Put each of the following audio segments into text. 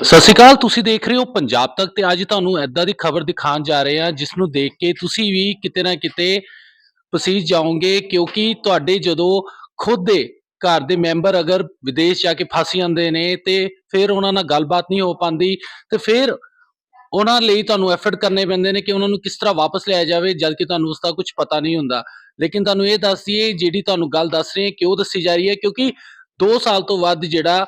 ਸਤਿ ਸ਼੍ਰੀ ਅਕਾਲ, ਤੁਸੀਂ ਦੇਖ ਰਹੇ ਹੋ ਪੰਜਾਬ ਤੱਕ ਤੇ ਅੱਜ ਤੁਹਾਨੂੰ ਐਦਾਂ ਦੀ ਖਬਰ ਦਿਖਾਉਣ ਜਾ ਰਹੇ ਹਾਂ, ਜਿਸ ਨੂੰ ਦੇਖ ਕੇ ਤੁਸੀਂ ਵੀ ਕਿਤੇ ਨਾ ਕਿਤੇ ਪਸੀਜ ਜਾਓਗੇ, ਕਿਉਂਕਿ ਤੁਹਾਡੇ ਜਦੋਂ ਖੁਦ ਦੇ ਘਰ ਦੇ ਮੈਂਬਰ ਅਗਰ ਵਿਦੇਸ਼ ਜਾ ਕੇ ਫਸ ਜਾਂਦੇ ਨੇ ਤੇ ਫਿਰ ਉਹਨਾਂ ਨਾਲ ਗੱਲਬਾਤ ਨਹੀਂ ਹੋ ਪਾਉਂਦੀ ਤੇ ਫਿਰ ਉਹਨਾਂ ਲਈ ਤੁਹਾਨੂੰ ਐਫਰਟ ਕਰਨੇ ਪੈਂਦੇ ਨੇ ਕਿ ਉਹਨਾਂ ਨੂੰ ਕਿਸ ਤਰ੍ਹਾਂ ਵਾਪਸ ਲਿਆਇਆ ਜਾਵੇ ਜਦ ਕਿ ਤੁਹਾਨੂੰ ਉਸ ਦਾ ਕੁਝ ਪਤਾ ਨਹੀਂ ਹੁੰਦਾ। ਲੇਕਿਨ ਤੁਹਾਨੂੰ ਇਹ ਦੱਸ ਦਈਏ, ਜਿਹੜੀ ਤੁਹਾਨੂੰ ਗੱਲ ਦੱਸ ਰਹੇ ਹਾਂ, ਕਿਉਂ ਦੱਸੀ ਜਾ ਰਹੀ ਹੈ? ਕਿਉਂਕਿ 2 ਸਾਲ ਤੋਂ ਵੱਧ ਜਿਹੜਾ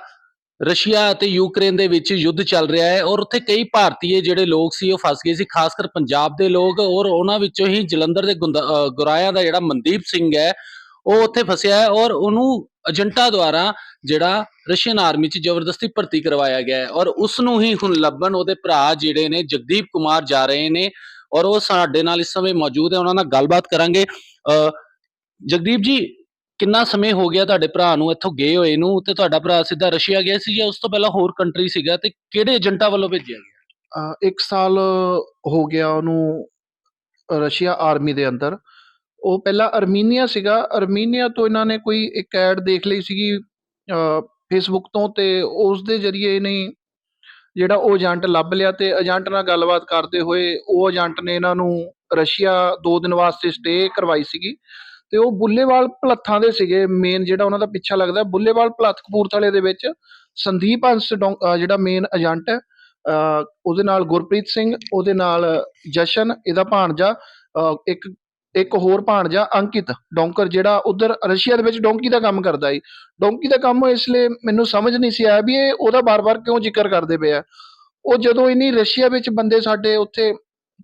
ਰਸ਼ੀਆ ਅਤੇ ਯੂਕਰੇਨ ਦੇ ਵਿੱਚ ਯੁੱਧ ਚੱਲ ਰਿਹਾ ਹੈ ਔਰ ਉੱਥੇ ਕਈ ਭਾਰਤੀਏ ਜਿਹੜੇ ਲੋਕ ਸੀ ਉਹ ਫਸ ਗਏ ਸੀ ਖਾਸ ਕਰ ਪੰਜਾਬ ਦੇ ਲੋਕ ਔਰ ਉਹਨਾਂ ਵਿੱਚੋਂ ਹੀ ਜਲੰਧਰ ਦੇ ਗੁੰਦਾ- ਗੁਰਾਇਆਂ ਦਾ ਜਿਹੜਾ ਮਨਦੀਪ ਸਿੰਘ ਹੈ, ਉਹ ਉੱਥੇ ਫਸਿਆ ਹੈ ਔਰ ਉਹਨੂੰ ਏਜੰਟਾਂ ਦੁਆਰਾ ਜਿਹੜਾ ਰਸ਼ੀਅਨ ਆਰਮੀ 'ਚ ਜ਼ਬਰਦਸਤੀ ਭਰਤੀ ਕਰਵਾਇਆ ਗਿਆ ਹੈ ਔਰ ਉਸ ਨੂੰ ਹੀ ਹੁਣ ਲੱਭਣ ਉਹਦੇ ਭਰਾ ਜਿਹੜੇ ਨੇ ਜਗਦੀਪ ਕੁਮਾਰ ਜਾ ਰਹੇ ਨੇ ਔਰ ਉਹ ਸਾਡੇ ਨਾਲ ਇਸ ਸਮੇਂ ਮੌਜੂਦ ਹੈ, ਉਹਨਾਂ ਨਾਲ ਗੱਲਬਾਤ ਕਰਾਂਗੇ। ਜਗਦੀਪ ਜੀ ਕਿੰਨਾ ਸਮੇਂ ਹੋ ਗਿਆ ਤੁਹਾਡੇ ਭਰਾ ਨੂੰ ਇੱਥੋਂ ਗਏ ਹੋਏ ਨੂੰ ਤੇ ਤੁਹਾਡਾ ਭਰਾ ਸਿੱਧਾ ਰਸ਼ੀਆ ਗਿਆ ਸੀ ਜਾਂ ਉਸ ਤੋਂ ਪਹਿਲਾਂ ਹੋਰ ਕੰਟਰੀ ਸੀਗਾ ਤੇ ਕਿਹੜੇ ਏਜੰਟਾਂ ਵੱਲੋਂ ਭੇਜਿਆ ਗਿਆ? ਅ, ਇੱਕ ਸਾਲ ਹੋ ਗਿਆ ਉਹਨੂੰ ਰਸ਼ੀਆ ਆਰਮੀ ਦੇ ਅੰਦਰ। ਉਹ ਪਹਿਲਾਂ ਅਰਮੀਨੀਆ ਸੀਗਾ। ਅਰਮੀਨੀਆ ਤੋਂ ਇਹਨਾਂ ਨੇ ਕੋਈ ਇੱਕ ਐਡ ਦੇਖ ਲਈ ਸੀਗੀ ਫੇਸਬੁੱਕ ਤੋਂ ਤੇ ਉਸ ਦੇ ਜ਼ਰੀਏ ਇਹਨੇ ਜਿਹੜਾ ਉਹ ਏਜੰਟ ਲੱਭ ਲਿਆ ਤੇ ਏਜੰਟ ਨਾਲ ਗੱਲਬਾਤ ਕਰਦੇ ਹੋਏ ਉਹ ਏਜੰਟ ਨੇ ਇਹਨਾਂ ਨੂੰ ਰਸ਼ੀਆ 2 ਦਿਨ ਵਾਸਤੇ ਸਟੇ ਕਰਵਾਈ ਸੀਗੀ। ਤੇ ਉਹ ਬੁੱਲੇਵਾਲ ਭਲੱਥਾਂ ਦੇ ਸੀਗੇ ਮੇਨ ਜਿਹੜਾ ਉਹਨਾਂ ਦਾ ਪਿੱਛਾ ਲੱਗਦਾ ਬੁੱਲੇਵਾਲ ਭਲੱਥ ਕਪੂਰਥਲੇ ਦੇ ਵਿੱਚ ਸੰਦੀਪ ਹੰਸ ਜਿਹੜਾ ਮੇਨ ਏਜੰਟ ਹੈ ਉਹਦੇ ਨਾਲ ਗੁਰਪ੍ਰੀਤ ਸਿੰਘ ਉਹਦੇ ਨਾਲ ਜਸ਼ਨ ਇਹਦਾ ਭਾਣਜਾ ਅ, ਇੱਕ ਇੱਕ ਹੋਰ ਭਾਣਜਾ ਅੰਕਿਤ ਡੋਂਕਰ ਜਿਹੜਾ ਉਧਰ ਰਸ਼ੀਆ ਦੇ ਵਿੱਚ ਡੋਂਕੀ ਦਾ ਕੰਮ ਕਰਦਾ ਏ ਡੋਂਕੀ ਦਾ ਕੰਮ ਇਸ ਲਈ ਮੈਨੂੰ ਸਮਝ ਨਹੀਂ ਸੀ ਆਇਆ ਵੀ ਇਹ ਉਹਦਾ ਬਾਰ-ਬਾਰ ਕਿਉਂ ਜ਼ਿਕਰ ਕਰਦੇ ਪਏ ਆ। ਉਹ ਜਦੋਂ ਇਨੀ ਰਸ਼ੀਆ ਵਿੱਚ ਬੰਦੇ ਸਾਡੇ ਉੱਥੇ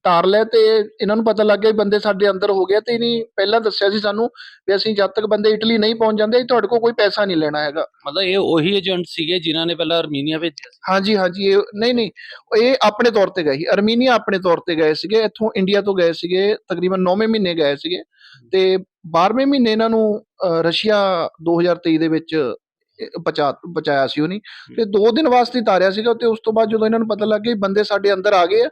ਤਾਰ ਲਏ ਤੇ ਇਹਨਾਂ ਨੂੰ ਪਤਾ ਲੱਗ ਗਿਆ ਬੰਦੇ ਸਾਡੇ ਅੰਦਰ ਹੋ ਗਏ ਤੇ ਇਨੀ ਪਹਿਲਾਂ ਦੱਸਿਆ ਸੀ ਸਾਨੂੰ ਵੀ ਅਸੀਂ ਜਦ ਤੱਕ ਬੰਦੇ ਇਟਲੀ ਨਹੀਂ ਪਹੁੰਚ ਜਾਂਦੇ ਤੁਹਾਡੇ ਕੋਲ ਕੋਈ ਪੈਸਾ ਨਹੀਂ ਲੈਣਾ ਹੈਗਾ। ਮਤਲਬ ਇਹ ਉਹੀ ਏਜੰਟ ਸੀਗੇ ਜਿਨ੍ਹਾਂ ਨੇ ਪਹਿਲਾਂ ਅਰਮੀਨੀਆ ਭੇਜਿਆ ਸੀ। ਹਾਂਜੀ ਹਾਂਜੀ ਇਹ ਨਹੀਂ ਨਹੀਂ ਇਹ ਆਪਣੇ ਤੌਰ ਤੇ ਗਏ ਸੀ। ਅਰਮੀਨੀਆ ਆਪਣੇ ਤੌਰ ਤੇ ਗਏ ਸੀਗੇ ਇੱਥੋਂ ਇੰਡੀਆ ਤੋਂ ਗਏ ਸੀਗੇ ਤਕਰੀਬਨ 9ਵੇਂ ਮਹੀਨੇ ਗਏ ਸੀਗੇ ਤੇ 12ਵੇਂ ਮਹੀਨੇ ਇਹਨਾਂ ਨੂੰ ਰਸ਼ੀਆ 2023 ਦੇ ਵਿੱਚ ਪਹੁੰਚਾ ਪਹੁੰਚਾਇਆ ਸੀ ਉਹਨੇ। ਤੇ 2 ਦਿਨ ਵਾਸਤੇ ਤਾਰਿਆ ਸੀਗਾ ਤੇ ਉਸ ਤੋਂ ਬਾਅਦ ਜਦੋਂ ਇਹਨਾਂ ਨੂੰ ਪਤਾ ਲੱਗ ਗਿਆ ਬੰਦੇ ਸਾਡੇ ਅੰਦਰ ਆ ਗਏ ਆ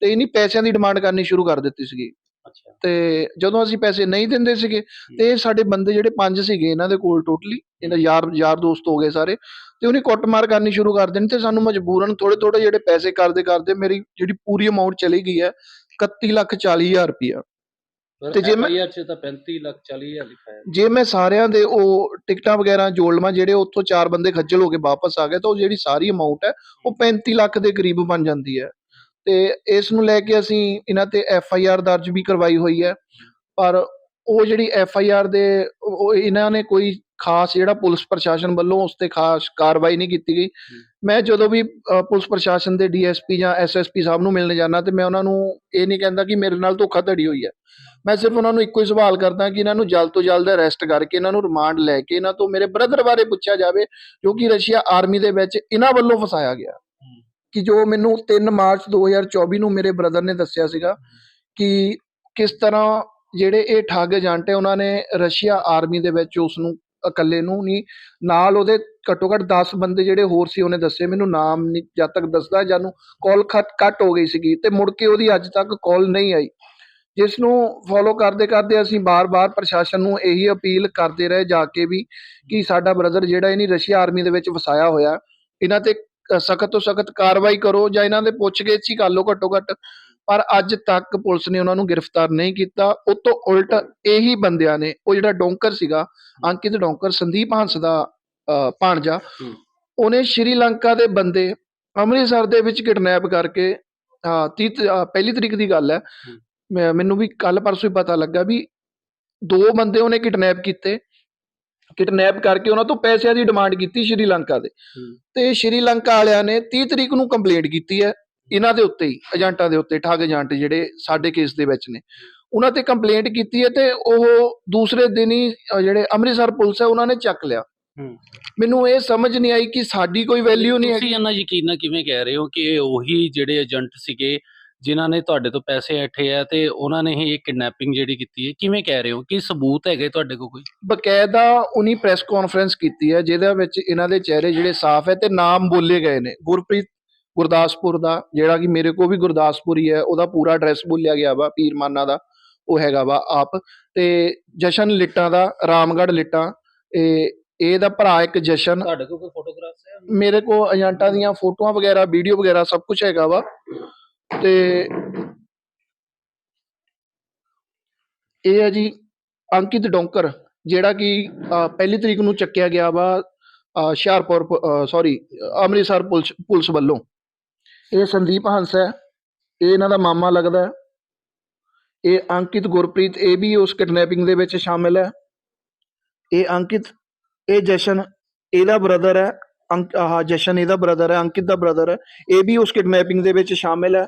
ਤੇ ਇਹਨੀ ਪੈਸਿਆਂ ਦੀ ਡਿਮਾਂਡ ਕਰਨੀ ਸ਼ੁਰੂ ਕਰ ਦਿੱਤੀ ਸੀਗੀ। ਅੱਛਾ। ਤੇ ਜਦੋਂ ਅਸੀਂ ਪੈਸੇ ਨਹੀਂ ਦਿੰਦੇ ਸੀਗੇ ਤੇ ਇਹ ਸਾਡੇ ਬੰਦੇ ਜਿਹੜੇ ਪੰਜ ਸੀਗੇ ਇਹਨਾਂ ਦੇ ਕੋਲ ਟੋਟਲੀ ਇਹਨਾਂ ਯਾਰ ਯਾਰ ਦੋਸਤ ਹੋ ਗਏ ਸਾਰੇ ਤੇ ਉਹਨੇ ਕੁੱਟਮਾਰ ਕਰਨੀ ਸ਼ੁਰੂ ਕਰ ਦੇਣੀ ਤੇ ਸਾਨੂੰ ਮਜਬੂਰਨ ਥੋੜੇ ਥੋੜੇ ਜਿਹੜੇ ਪੈਸੇ ਕਰਦੇ ਕਰਦੇ ਮੇਰੀ ਜਿਹੜੀ ਪੂਰੀ ਅਮਾਉਂਟ ਚਲੀ ਗਈ ਹੈ 31 ਲੱਖ 40 ਹਜ਼ਾਰ ਰੁਪਇਆ ਤੇ ਜੇ ਮੈਂ- 'ਚ ਤਾਂ 35 ਲੱਖ 40 ਹਜ਼ਾਰ ਲਿਖਿਆ ਹੈ। ਜੇ ਮੈਂ ਸਾਰਿਆਂ ਦੇ ਉਹ ਟਿਕਟਾਂ ਵਗੈਰਾ ਜੋੜ ਲਵਾਂ ਜਿਹੜੇ ਉੱਥੋਂ ਚਾਰ ਬੰਦੇ ਖੱਜਲ ਹੋ ਕੇ ਵਾਪਸ ਆ ਗਏ ਤਾਂ ਉਹ ਜਿਹੜੀ ਸਾਰੀ ਅਮਾਉਂਟ ਹੈ ਉਹ 35 ਲੱਖ ਦੇ ਕਰੀਬ ਬਣ ਜਾਂਦੀ ਹੈ। ਤੇ ਇਸ ਨੂੰ ਲੈ ਕੇ ਅਸੀਂ ਇਹਨਾਂ ਤੇ ਐਫ ਆਈ ਆਰ ਦਰਜ ਵੀ ਕਰਵਾਈ ਹੋਈ ਹੈ। ਪਰ ਉਹ ਜਿਹੜੀ ਐਫ ਆਈ ਆਰ ਦੇ ਇਹਨਾਂ ਨੇ ਕੋਈ ਖਾਸ ਜਿਹੜਾ ਪੁਲਿਸ ਪ੍ਰਸ਼ਾਸਨ ਵੱਲੋਂ ਉਸ ਤੇ ਖਾਸ ਕਾਰਵਾਈ ਨਹੀਂ ਕੀਤੀ ਗਈ। ਮੈਂ ਜਦੋਂ ਵੀ ਪੁਲਿਸ ਪ੍ਰਸ਼ਾਸਨ ਦੇ ਡੀਐਸਪੀ ਜਾਂ ਐਸਐਸਪੀ ਸਾਹਿਬ ਨੂੰ ਮਿਲਣ ਜਾਂਦਾ ਤੇ ਮੈਂ ਉਹਨਾਂ ਨੂੰ ਇਹ ਨਹੀਂ ਕਹਿੰਦਾ ਕਿ ਮੇਰੇ ਨਾਲ ਧੋਖਾਧੜੀ ਹੋਈ ਹੈ। ਮੈਂ ਸਿਰਫ ਉਹਨਾਂ ਨੂੰ ਇੱਕੋ ਹੀ ਸਵਾਲ ਕਰਦਾ ਕਿ ਇਹਨਾਂ ਨੂੰ ਜਲਦ ਤੋਂ ਜਲਦ ਅਰੈਸਟ ਕਰਕੇ ਇਹਨਾਂ ਨੂੰ ਰਿਮਾਂਡ ਲੈ ਕੇ ਇਹਨਾਂ ਤੋਂ ਮੇਰੇ ਬ੍ਰਦਰ ਬਾਰੇ ਪੁੱਛਿਆ ਜਾਵੇ ਜੋ ਕਿ ਰਸ਼ੀਆ ਆਰਮੀ ਦੇ ਵਿੱਚ ਇਹਨਾਂ ਵੱਲੋਂ ਫਸਾਇਆ ਗਿਆ। ਕਿ ਜੋ ਮੈਨੂੰ 3 ਮਾਰਚ 2024 ਨੂੰ ਮੇਰੇ ਬ੍ਰਦਰ ਨੇ ਦੱਸਿਆ ਸੀਗਾ ਕਿ ਕਿਸ ਤਰ੍ਹਾਂ ਜਿਹੜੇ ਇਹ ਠੱਗ ਏਜੰਟ ਹੈ, ਉਹਨਾਂ ਨੇ ਰਸ਼ੀਆ ਆਰਮੀ ਦੇ ਵਿੱਚ ਉਸ ਨੂੰ ਇਕੱਲੇ ਨੂੰ ਨਹੀਂ, ਨਾਲ ਉਹਦੇ ਘੱਟੋ ਘੱਟ 10 ਬੰਦੇ ਜਿਹੜੇ ਹੋਰ ਸੀ ਉਹਨੇ ਦੱਸੇ, ਮੈਨੂੰ ਨਾਮ ਨਹੀਂ ਜਦ ਤੱਕ ਦੱਸਦਾ ਜਾਨੂੰ ਕਾਲ ਖਤ ਕੱਟ ਹੋ ਗਈ ਸੀਗੀ ਤੇ ਮੁੜ ਕੇ ਉਹਦੀ ਅੱਜ ਤੱਕ ਕਾਲ ਨਹੀਂ ਆਈ। ਜਿਸ ਨੂੰ ਫੋਲੋ ਕਰਦੇ ਕਰਦੇ ਅਸੀਂ ਬਾਰ-ਬਾਰ ਪ੍ਰਸ਼ਾਸਨ ਨੂੰ ਇਹੀ ਅਪੀਲ ਕਰਦੇ ਰਹੇ ਜਾ ਕੇ ਵੀ ਕਿ ਸਾਡਾ ਬ੍ਰਦਰ ਜਿਹੜਾ ਇਹਨੀ ਰਸ਼ੀਆ ਆਰਮੀ ਦੇ ਵਿੱਚ ਵਸਾਇਆ ਹੋਇਆ, ਇਹਨਾਂ ਤੇ ਸਖਤ ਤੋਂ ਸਖਤ ਕਾਰਵਾਈ ਕਰੋ ਜਾਂ ਇਹਨਾਂ ਦੇ ਪੁੱਛਗਿੱਛ ਹੀ ਕਰ ਲਓ ਘੱਟੋ ਘੱਟ। ਪਰ ਅੱਜ ਤੱਕ ਪੁਲਿਸ ਨੇ ਉਹਨਾਂ ਨੂੰ ਗ੍ਰਿਫਤਾਰ ਨਹੀਂ ਕੀਤਾ। ਉਹ ਤੋਂ ਉਲਟ ਇਹੀ ਬੰਦਿਆਂ ਨੇ ਉਹ ਜਿਹੜਾ ਡੋਂਕਰ ਸੀਗਾ ਅੰਕਿਤ ਡੋਂਕਰ ਸੰਦੀਪ ਹੰਸ ਦਾ ਭਾਣਜਾ। ਉਹਨੇ ਸ਼੍ਰੀਲੰਕਾ ਦੇ ਬੰਦੇ ਅੰਮ੍ਰਿਤਸਰ ਦੇ ਵਿੱਚ ਕਿਡਨੈਪ ਕਰਕੇ ਹਾਂ 30 ਤ- ਅ, ਪਹਿਲੀ ਤਰੀਕ ਦੀ ਗੱਲ ਹੈ। ਮੈਨੂੰ ਵੀ ਕੱਲ ਪਰਸੋਂ ਹੀ ਪਤਾ ਲੱਗਾ ਵੀ ਦੋ ਬੰਦੇ ਉਹਨੇ ਕਿਡਨੈਪ ਕੀਤੇ। ਕਿਡਨੈਪ ਕਰਕੇ ਉਹਨਾਂ ਤੋਂ ਪੈਸਿਆਂ ਦੀ ਡਿਮਾਂਡ ਕੀਤੀ ਸ਼੍ਰੀਲੰਕਾ ਦੇ। ਤੇ ਸ਼੍ਰੀਲੰਕਾ ਵਾਲਿਆਂ ਨੇ 30 ਤਰੀਕ ਨੂੰ ਕੰਪਲੇਂਟ ਕੀਤੀ ਹੈ ਇਹਨਾਂ ਦੇ ਉੱਤੇ ਹੀ ਏਜੰਟਾਂ ਦੇ ਉੱਤੇ ਠੱਗ ਏਜੰਟ ਜਿਹੜੇ ਸਾਡੇ ਕੇਸ ਦੇ ਵਿੱਚ ਨੇ। ਉਹਨਾਂ ਤੇ ਕੰਪਲੇਂਟ ਕੀਤੀ ਹੈ ਤੇ ਉਹ ਦੂਸਰੇ ਦਿਨ ਹੀ ਜਿਹੜੇ ਅੰਮ੍ਰਿਤਸਰ ਪੁਲਿਸ ਹੈ ਉਹਨਾਂ ਨੇ ਚੱਕ ਲਿਆ। ਮੈਨੂੰ ਇਹ ਸਮਝ ਨਹੀਂ ਆਈ ਕਿ ਸਾਡੀ ਕੋਈ ਵੈਲਿਊ ਨਹੀਂ ਹੈ ਤੁਸੀਂ ਇੰਨਾ ਯਕੀਨ ਨਾਲ ਕਿਵੇਂ ਕਹਿ ਰਹੇ ਹੋ ਕਿ ਉਹੀ ਜਿਹੜੇ ਏਜੰਟ ਸੀਗੇ ਜਿਨ੍ਹਾਂ ਨੇ ਤੁਹਾਡੇ ਤੋਂ ਪੈਸੇ ਐਠੇ ਆ ਤੇ ਉਹਨਾਂ ਨੇ ਹੀ ਇਹ ਕਿਡਨੈਪਿੰਗ ਜਿਹੜੀ ਕੀਤੀ ਹੈ ਕਿਵੇਂ ਕਹਿ ਰਹੇ ਹੋ? ਕੀ ਸਬੂਤ ਹੈਗੇ ਤੁਹਾਡੇ ਕੋਲ ਕੋਈ? ਬਕਾਇਦਾ ਉਨੀ ਪ੍ਰੈਸ ਕਾਨਫਰੰਸ ਕੀਤੀ ਹੈ ਜਿਹਦੇ ਵਿੱਚ ਇਹਨਾਂ ਦੇ ਚਿਹਰੇ ਜਿਹੜੇ ਸਾਫ਼ ਹੈ ਤੇ ਨਾਮ ਬੋਲੇ ਗਏ ਨੇ। ਗੁਰਪ੍ਰੀਤ ਗੁਰਦਾਸਪੁਰ ਦਾ ਜਿਹੜਾ ਕਿ ਮੇਰੇ ਕੋਲ ਵੀ ਗੁਰਦਾਸਪੁਰ ਹੀ ਹੈ ਉਹਦਾ ਪੂਰਾ ਐਡਰੈਸ ਬੋਲਿਆ ਗਿਆ ਵਾ ਪੀਰਮਾਨਾ ਦਾ ਉਹ ਹੈਗਾ ਵਾ ਆਪ। ਤੇ ਜਸ਼ਨ ਲਿੱਟਾਂ ਦਾ ਰਾਮਗੜ੍ਹ ਲਿੱਟਾਂ ਇਹ ਇਹਦਾ ਭਰਾ ਇੱਕ ਜਸ਼ਨ। ਤੁਹਾਡੇ ਕੋਲ ਕੋਈ ਫੋਟੋਗ੍ਰਾਫਸ ਹੈ? ਮੇਰੇ ਕੋਲ ਏਜੰਟਾਂ ਦੀਆਂ ਫੋਟੋਆਂ ਵਗੈਰਾ ਵੀਡੀਓ ਵਗੈਰਾ ਸਭ ਕੁਝ ਹੈਗਾ ਵਾ। ਤੇ ਇਹ ਹੈ ਜੀ ਅੰਕਿਤ ਡੋਂਕਰ, ਜਿਹੜਾ ਕਿ ਪਹਿਲੀ ਤਰੀਕ ਨੂੰ ਚੱਕਿਆ ਗਿਆ ਵਾ Hoshiarpur sorry Amritsar police police ਵੱਲੋਂ। ਇਹ ਸੰਦੀਪ ਹੰਸ ਹੈ, ਇਹ ਇਹਨਾਂ ਦਾ ਮਾਮਾ ਲੱਗਦਾ ਹੈ। ਇਹ ਅੰਕਿਤ ਗੁਰਪ੍ਰੀਤ, ਇਹ ਵੀ ਉਸ ਕਿਡਨੈਪਿੰਗ ਦੇ ਵਿੱਚ ਸ਼ਾਮਿਲ ਹੈ। ਇਹ ਅੰਕਿਤ, ਇਹ ਜਸ਼ਨ, ਇਹਦਾ ਬ੍ਰਦਰ ਹੈ ਅੰਕ ਆਹ ਜਸ਼ਨ ਇਹਦਾ ਬ੍ਰਦਰ ਹੈ, ਅੰਕਿਤ ਦਾ ਬ੍ਰਦਰ ਹੈ। ਇਹ ਵੀ ਉਸ ਕਿਡਨੈਪਿੰਗ ਦੇ ਵਿੱਚ ਸ਼ਾਮਿਲ ਹੈ।